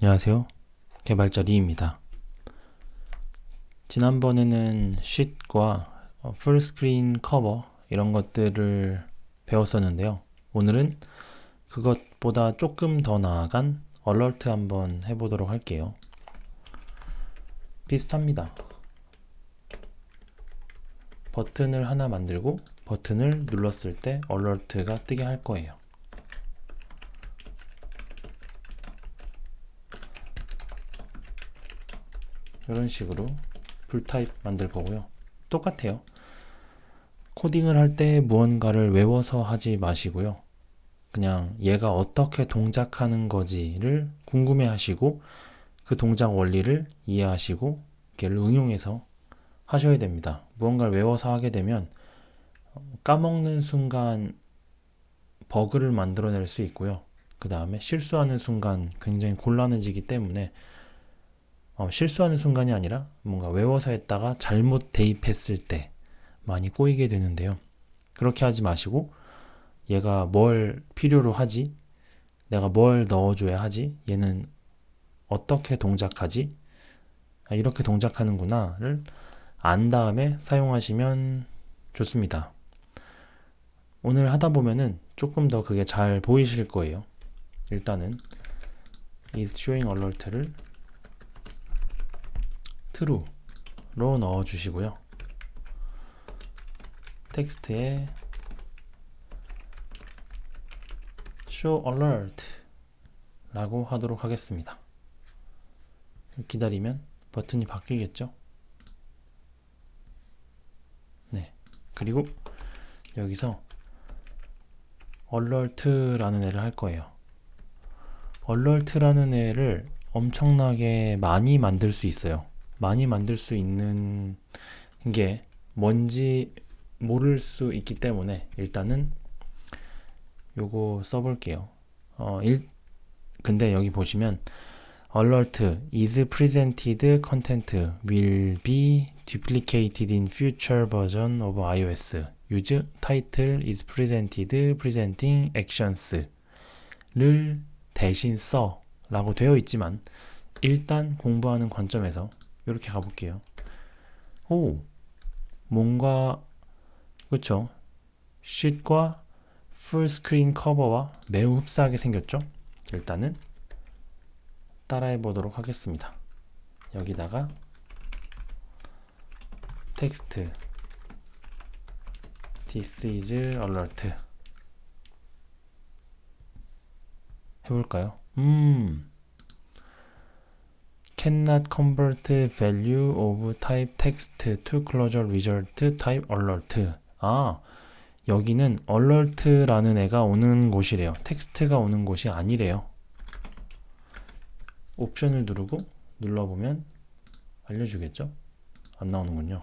안녕하세요. 개발자 리입니다. 지난번에는 쉿과 풀스크린 커버 이런 것들을 배웠었는데요. 오늘은 그것보다 조금 더 나아간 얼러트 한번 해보도록 할게요. 비슷합니다. 버튼을 하나 만들고 버튼을 눌렀을 때 얼러트가 뜨게 할 거예요. 이런 식으로 불 타입 만들 거고요. 똑같아요. 코딩을 할 때 무언가를 외워서 하지 마시고요. 그냥 얘가 어떻게 동작하는 거지를 궁금해 하시고 그 동작 원리를 이해하시고 걔를 응용해서 하셔야 됩니다. 무언가를 외워서 하게 되면 까먹는 순간 버그를 만들어낼 수 있고요. 그 다음에 실수하는 순간 굉장히 곤란해지기 때문에 어, 실수하는 순간이 아니라 뭔가 외워서 했다가 잘못 대입했을 때 많이 꼬이게 되는데요. 그렇게 하지 마시고 얘가 뭘 필요로 하지? 내가 뭘 넣어줘야 하지? 얘는 어떻게 동작하지? 아, 이렇게 동작하는구나를 안 다음에 사용하시면 좋습니다. 오늘 하다 보면은 조금 더 그게 잘 보이실 거예요. 일단은 is showing alert를 true로 넣어 주시고요. 텍스트에 show alert 라고 하도록 하겠습니다. 기다리면 버튼이 바뀌겠죠? 네. 그리고 여기서 alert라는 애를 할 거예요. alert라는 애를 엄청나게 많이 만들 수 있어요. 많이 만들 수 있는 게 뭔지 모를 수 있기 때문에 일단은 요거 써볼게요. 어, 일, 근데 여기 보시면 alert is presented content will be duplicated in future version of iOS. use title is presented presenting actions를 대신 써 라고 되어 있지만 일단 공부하는 관점에서 이렇게 가볼게요. 오, 뭔가 그렇죠. 쉿과 풀스크린 커버와 매우 흡사하게 생겼죠? 일단은 따라해 보도록 하겠습니다. 여기다가 텍스트 This is alert 해볼까요? 음 cannot convert value of type text to closure result type alert. 아, 여기는 alert라는 애가 오는 곳이래요. 텍스트가 오는 곳이 아니래요. 옵션을 누르고 눌러보면 알려주겠죠? 안 나오는군요.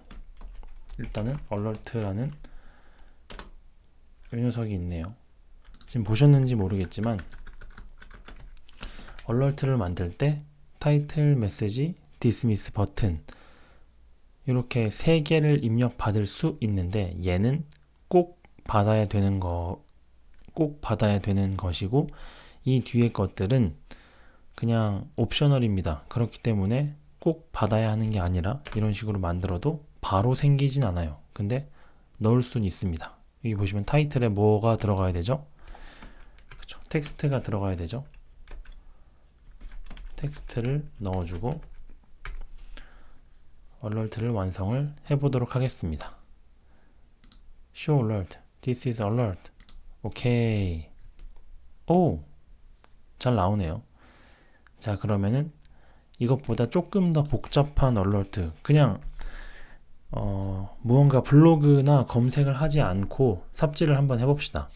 일단은 alert라는 이 녀석이 있네요. 지금 보셨는지 모르겠지만 alert를 만들 때 타이틀 메시지 디스미스 버튼 이렇게 세 개를 입력 받을 수 있는데 얘는 꼭 받아야 되는 거 꼭 받아야 되는 것이고 이 뒤에 것들은 그냥 옵셔널입니다. 그렇기 때문에 꼭 받아야 하는 게 아니라 이런 식으로 만들어도 바로 생기진 않아요. 근데 넣을 수는 있습니다. 여기 보시면 타이틀에 뭐가 들어가야 되죠? 그렇죠. 텍스트가 들어가야 되죠. 텍스트를 넣어주고 alert를 완성을 해보도록 하겠습니다. show alert. This is alert. 오케이. 오! 잘 나오네요. 자, 그러면은 이것보다 조금 더 복잡한 alert. 그냥 어, 무언가 블로그나 검색을 하지 않고 삽질을 한번 해봅시다.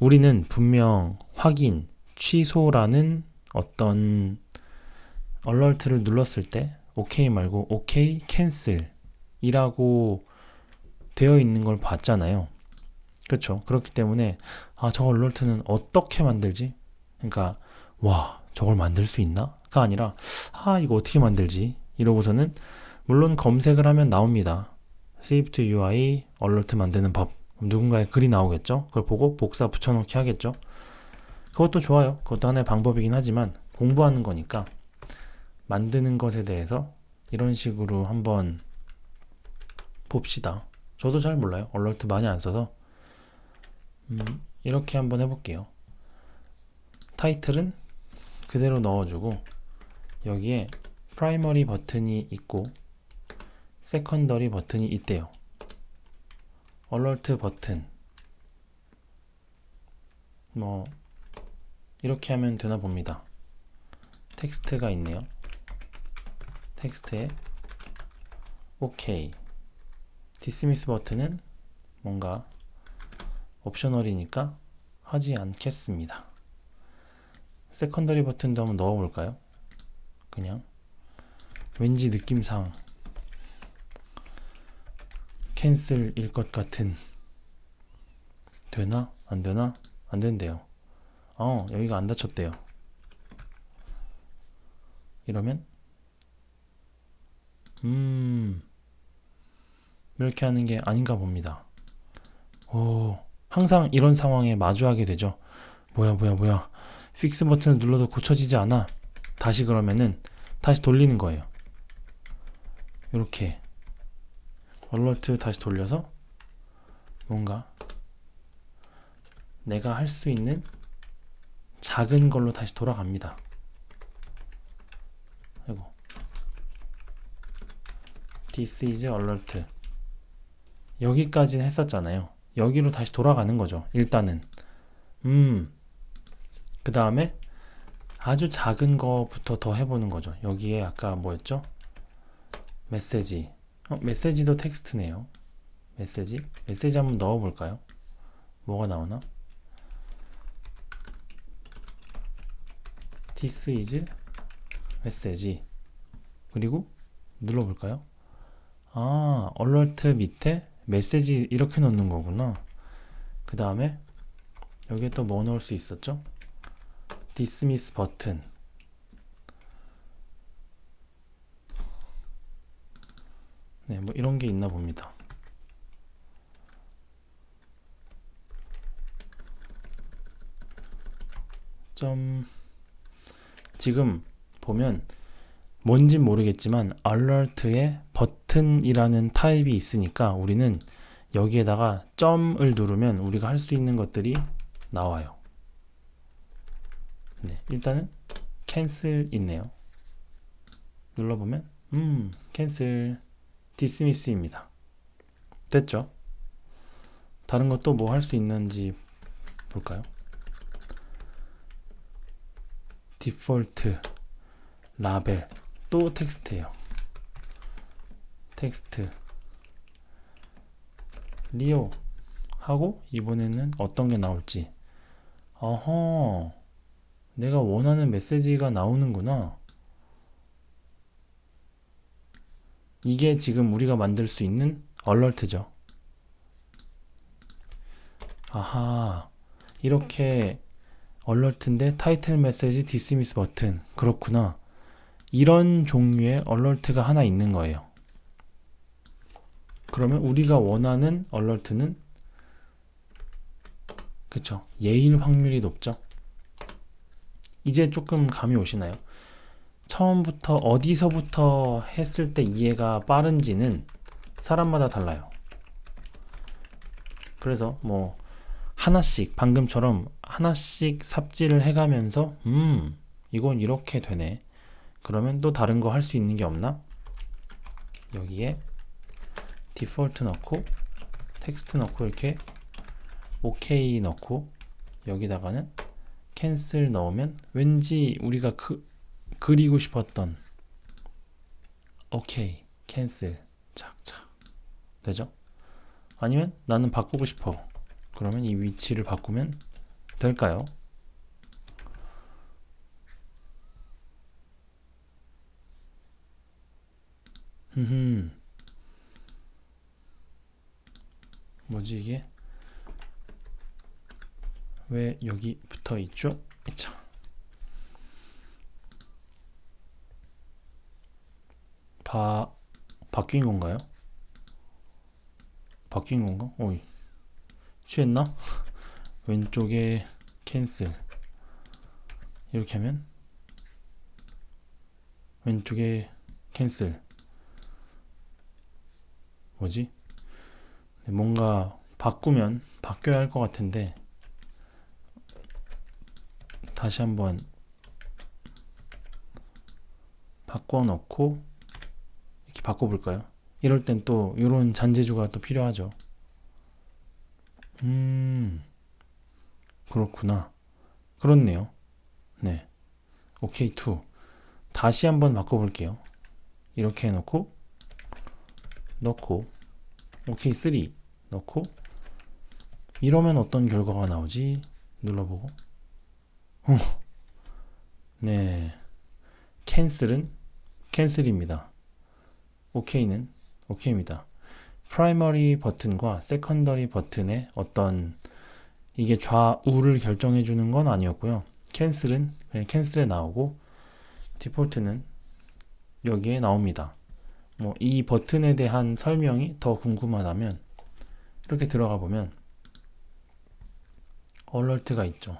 우리는 분명 확인, 취소라는 어떤 얼럴트를 눌렀을 때 오케이 말고 오케이 캔슬 이라고 되어 있는 걸 봤잖아요. 그렇죠. 그렇기 때문에 아, 저 얼럴트는 어떻게 만들지? 그러니까 와, 저걸 만들 수 있나?가 아니라 아, 이거 어떻게 만들지? 이러고서는 물론 검색을 하면 나옵니다. Save to UI 얼럴트 만드는 법. 누군가의 글이 나오겠죠? 그걸 보고 복사 붙여넣기 하겠죠? 그것도 좋아요. 그것도 하나의 방법이긴 하지만 공부하는 거니까 만드는 것에 대해서 이런 식으로 한번 봅시다. 저도 잘 몰라요. 얼러트 많이 안 써서 음, 이렇게 한번 해볼게요. 타이틀은 그대로 넣어주고 여기에 프라이머리 버튼이 있고 세컨더리 버튼이 있대요. 얼러트 버튼 뭐 이렇게 하면 되나 봅니다. 텍스트가 있네요. 텍스트에 OK 디스미스 버튼은 뭔가 옵셔널이니까 하지 않겠습니다. 세컨더리 버튼도 한번 넣어볼까요? 그냥 왠지 느낌상 캔슬일 것 같은 되나? 안 되나? 안 된대요. 어, 여기가 안 닫혔대요. 이러면 음 이렇게 하는 게 아닌가 봅니다. 오, 항상 이런 상황에 마주하게 되죠. 뭐야, 뭐야, 뭐야. 픽스 버튼을 눌러도 고쳐지지 않아. 다시 그러면은 다시 돌리는 거예요. 이렇게 얼러트 다시 돌려서 뭔가 내가 할 수 있는 작은 걸로 다시 돌아갑니다. 아이고. This is alert. 여기까지는 했었잖아요. 여기로 다시 돌아가는 거죠. 일단은. 음. 그 다음에 아주 작은 거부터 더 해보는 거죠. 여기에 아까 뭐였죠? 메시지. 어, 메시지도 텍스트네요. 메시지? 메시지 한번 넣어볼까요? 뭐가 나오나? This is 메시지. 그리고 눌러볼까요? 아, 얼러트 밑에 메시지 이렇게 넣는 거구나. 그 다음에 여기에 또 뭐 넣을 수 있었죠? dismiss 버튼. 네, 뭐 이런 게 있나 봅니다. 점 지금 보면 뭔진 모르겠지만 alert에 버튼이라는 타입이 있으니까 우리는 여기에다가 점을 누르면 우리가 할 수 있는 것들이 나와요. 네, 일단은 cancel 있네요. 눌러보면 음, dismiss입니다. 됐죠? 다른 것도 뭐 할 수 있는지 볼까요? 디폴트 라벨 또 텍스트예요. 텍스트. 리오. 하고 이번에는 어떤 게 나올지. 어허. 내가 원하는 메시지가 나오는구나. 이게 지금 우리가 만들 수 있는 얼러트죠. 아하. 이렇게 얼러트인데 타이틀 메시지 디스미스 버튼 그렇구나 이런 종류의 얼러트가 하나 있는 거예요. 그러면 우리가 원하는 얼러트는 그쵸 예일 확률이 높죠. 이제 조금 감이 오시나요? 처음부터 어디서부터 했을 때 이해가 빠른지는 사람마다 달라요. 그래서 뭐 하나씩 방금처럼 하나씩 삽질을 해가면서 음 이건 이렇게 되네 그러면 또 다른 거 할 수 있는 게 없나? 여기에 디폴트 넣고 텍스트 넣고 이렇게 OK 넣고 여기다가는 캔슬 넣으면 왠지 우리가 그, 그리고 싶었던 OK 캔슬 착착 되죠? 아니면 나는 바꾸고 싶어 그러면 이 위치를 바꾸면 될까요? 흠 뭐지 이게? 왜 여기 붙어 있죠? 자. 바 바뀐 건가요? 바뀐 건가? 오이 취했나? 왼쪽에 캔슬 이렇게 하면 왼쪽에 캔슬. 뭐지? 네, 뭔가 바꾸면 바뀌어야 할 것 같은데 다시 한번 바꿔 놓고 이렇게 바꿔볼까요? 이럴 땐 또 이런 잔재주가 또 필요하죠. 음, 그렇구나. 그렇네요. 네. 오케이 2. 다시 한번 바꿔볼게요. 이렇게 해놓고 넣고 오케이 3 넣고 이러면 어떤 결과가 나오지? 눌러보고 어. 네 캔슬은 캔슬입니다. 오케이는 오케이입니다. 프라이머리 버튼과 세컨더리 버튼의 어떤 이게 좌우를 결정해 주는 건 아니었고요. 캔슬은 그냥 캔슬에 나오고 디폴트는 여기에 나옵니다. 뭐 이 버튼에 대한 설명이 더 궁금하다면 이렇게 들어가 보면 얼러트가 있죠.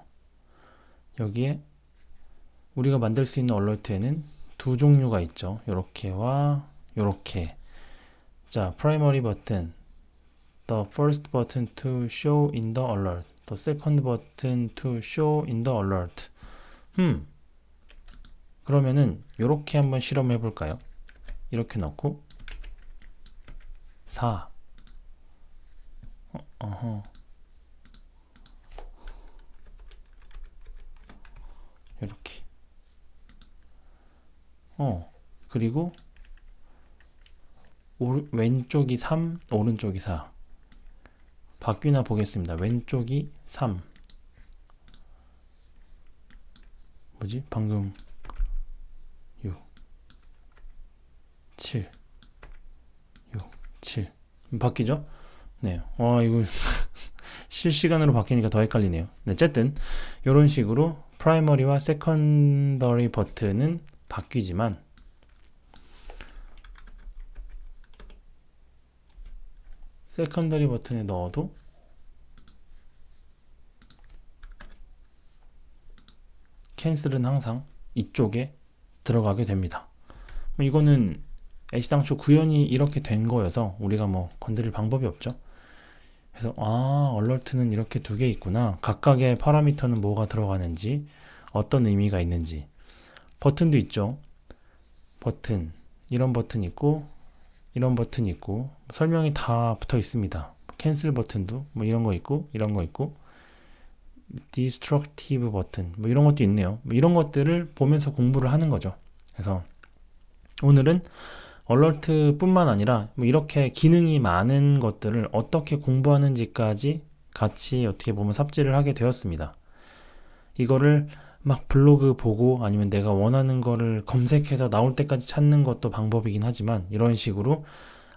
여기에 우리가 만들 수 있는 얼러트에는 두 종류가 있죠. 요렇게와 요렇게. 자, primary button. The first button to show in the alert. The second button to show in the alert. 음. 그러면은 요렇게 한번 실험해 볼까요? 이렇게 넣고 4 어, 어허. 이렇게 어 그리고 오, 왼쪽이 3 오른쪽이 4 바뀌나 보겠습니다. 왼쪽이 3 뭐지? 방금 6 7 6 7 바뀌죠? 네. 와, 이거 실시간으로 바뀌니까 더 헷갈리네요. 네, 어쨌든 이런 식으로 프라이머리와 세컨더리 버튼은 바뀌지만 세컨더리 버튼에 넣어도 캔슬은 항상 이쪽에 들어가게 됩니다. 뭐 이거는 애시당초 구현이 이렇게 된 거여서 우리가 뭐 건드릴 방법이 없죠. 그래서 아 얼러트는 이렇게 두 개 있구나. 각각의 파라미터는 뭐가 들어가는지 어떤 의미가 있는지 버튼도 있죠. 버튼 이런 버튼 있고 이런 버튼 있고 설명이 다 붙어 있습니다. 캔슬 버튼도 뭐 이런 거 있고 이런 거 있고 디스트럭티브 버튼 뭐 이런 것도 있네요. 뭐 이런 것들을 보면서 공부를 하는 거죠. 그래서 오늘은 얼러트뿐만 아니라 뭐 이렇게 기능이 많은 것들을 어떻게 공부하는지까지 같이 어떻게 보면 삽질을 하게 되었습니다. 이거를 막 블로그 보고 아니면 내가 원하는 거를 검색해서 나올 때까지 찾는 것도 방법이긴 하지만 이런 식으로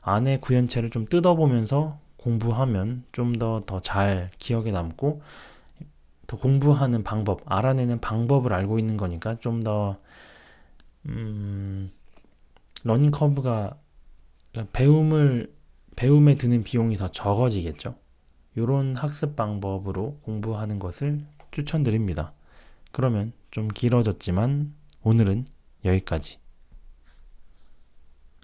안에 구현체를 좀 뜯어보면서 공부하면 좀 더 더 잘 기억에 남고 더 공부하는 방법, 알아내는 방법을 알고 있는 거니까 좀 더 음, 러닝 커브가 배움을 배움에 드는 비용이 더 적어지겠죠. 이런 학습 방법으로 공부하는 것을 추천드립니다. 그러면 좀 길어졌지만 오늘은 여기까지.